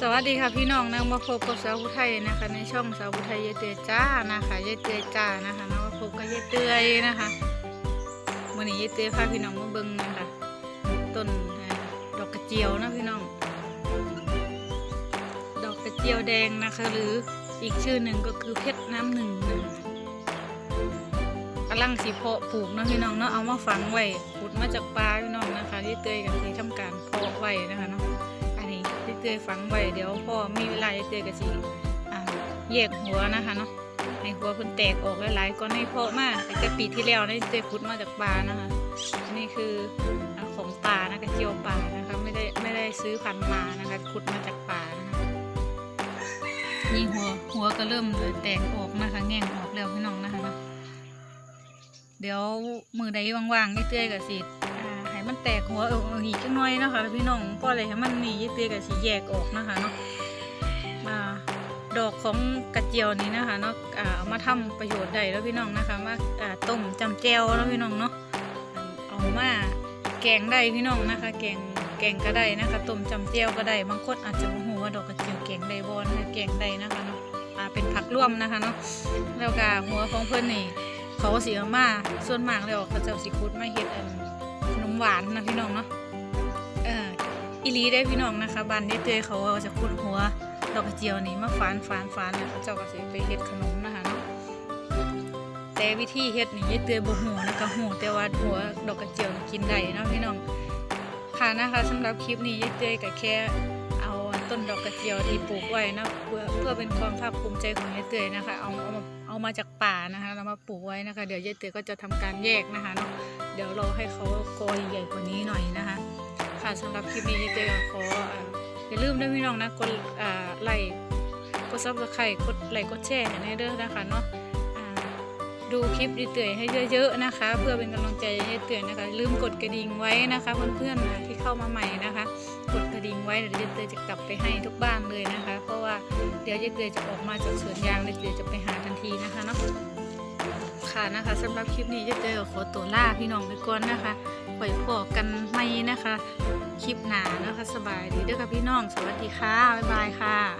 สวัสดีค่ะพี่น้องนะมาพบกับสาวผู้ไทยนะคะ ในช่องสาวผู้ไทยยายเตยจ้านะคะยายเตยจ้านะคะนะมาพบกับยายเตยนะคะวันนี้ยายเตยพาพี่น้องมาเบิ่งนะคะต้นดอกกระเจียวนะพี่น้อง ดอกกระเจียวแดงนะคะ หรืออีกชื่อหนึ่งก็คือเพชรน้ำหนึ่งนะคะกำลังสีเพาะปลูกนะพี่น้องเนาะเอามาฝังไว้ขุดมาจากปลาพี่น้องนะคะยายเตยกับที่ทำการเพาะไว้นะคะเนาะ เตยฝังไว้เดี๋ยวพ่อมีเวลาจะเตยกับสิแยกหัวนะคะเนาะให้หัวเพิ่นแตกออกหลายๆก้อนให้พ่อมาแต่ปีที่แล้วนี่เตยขุดมาจากป่านะคะนนี้คือของป่านะกระเจียวป่านะคะไม่ได้ไม่ได้ซื้อพันมานะคะขุดมาจากป่านะคะนี่หัวหัวก็เริ่มแตกออกนะคะแง่งออกแล้วพี่น้องนะคะเนาะเดี๋ยวมือใดว่างๆนี่เตยกับสิ มันแตกหัวเอออีกจังน้อยนะคะพี่น้องเพราะอะไรให้มันนี่ยึดเตียกับสีแยกออกนะคะเนาะมาดอกของกระเจียวนี้นะคะเนาะเอามาทำประโยชน์ได้แล้วพี่น้องนะคะมาาต้มจำแจวแล้วพี่น้องเนาะเอามาแกงได้พี่น้องนะคะ แกงแกงก็ได้นะคะต้มจำแจวก็ได้บางคนอาจจะโมโหว่าดอกกระเจียวแกงได้บอนะคะแกงได้นะคะเนาะเป็นผักร่วมนะคะเนาะแล้วก็หัวของเพื่อนนี่เขาสีมาส่วนมากแล้วเขาจะสีคุดมาเฮ็ดอัน หวานนะพี่น้องเนาะเอออีลีได้พี่น้องนะคะบ้านได้เตยเขาเอาจะคุดหัวดอกกระเจียวนี่มาฝานฝานฝานแล้วเขาจ้าก็สิไปเฮ็ดขนมนะคะเนาะแต่วิธีเฮ็ดนี่ยายเตยบ่หูนะคะหัวแต่ว่าหัวดอกกระเจียวกินได้นะพี่น้องค่ะนะคะสำหรับคลิปนี้ยายเตยกับแค่ ต้นดอกกระเจียวที่ปลูกไว้นะเพื่อเพื่อเป็นความภาคภูมิใจของยายเตยนะคะ เอาเอามาเอามาจากป่านะคะเรามาปลูกไว้นะคะ เดี๋ยวยายเตยก็จะทำการแยกนะคะเนาะเดี๋ยวรอให้เขาโกยใหญ่กว่านี้หน่อยนะคะ ค่ะสำหรับคลิปนี้ยายเตยขออย่าลืมด้วยพี่น้องนะกดไลค์กดซับสไครต์กดไลค์กดแชร์ให้เด้อนะคะเนาะดูคลิปยายเตยให้เยอะๆนะคะ เพื่อเป็นกำลังใจให้ยายเตยนะคะ ลืมกดกระดิ่งไว้นะคะเพื่อนๆที่เข้ามาใหม่นะคะ กดกระดิ่งไว้เดี๋ยวเจเตยจะกลับไปให้ทุกบ้านเลยนะคะ เพราะว่าเดี๋ยวเจเตยจะออกมาจากสวนยางเลยเตยจะไปหาทันทีนะคะเนาะค่ะนะคะสำหรับคลิปนี้เจเตยขอตัวลาพี่น้องไปก่อนนะคะปล่อยพอกันไม่นะคะ คลิปหนานะคะ สบายดีเด้อค่ะพี่น้อง สวัสดีค่ะบ๊ายบายค่ะ